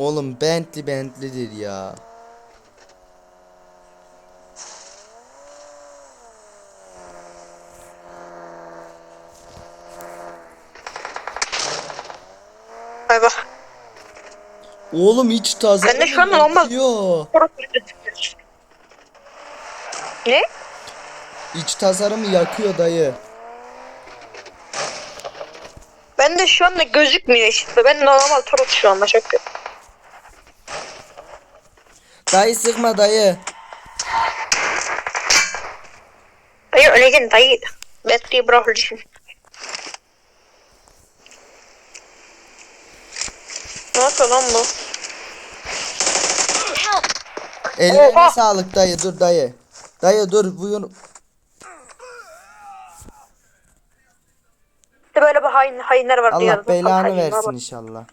Oğlum Bentley Bentley'dir ya. Bak. Oğlum hiç taze. Ben de şu an normal-. Ne? İç tasarımı yakıyor dayı. Ben de şu anda gözükmüyor işte. Ben normal tarot şu anda çok kötü. Dayı sıkma dayı. Dayı öleceksin dayı. Battery'i bırakacaksın. Ne yapıyor lan bu? Ellerine Oha. sağlık dayı dur dayı. Dayı dur buyur. İşte böyle bir hain, hainler var Allah belanı Hainler versin var. inşallah.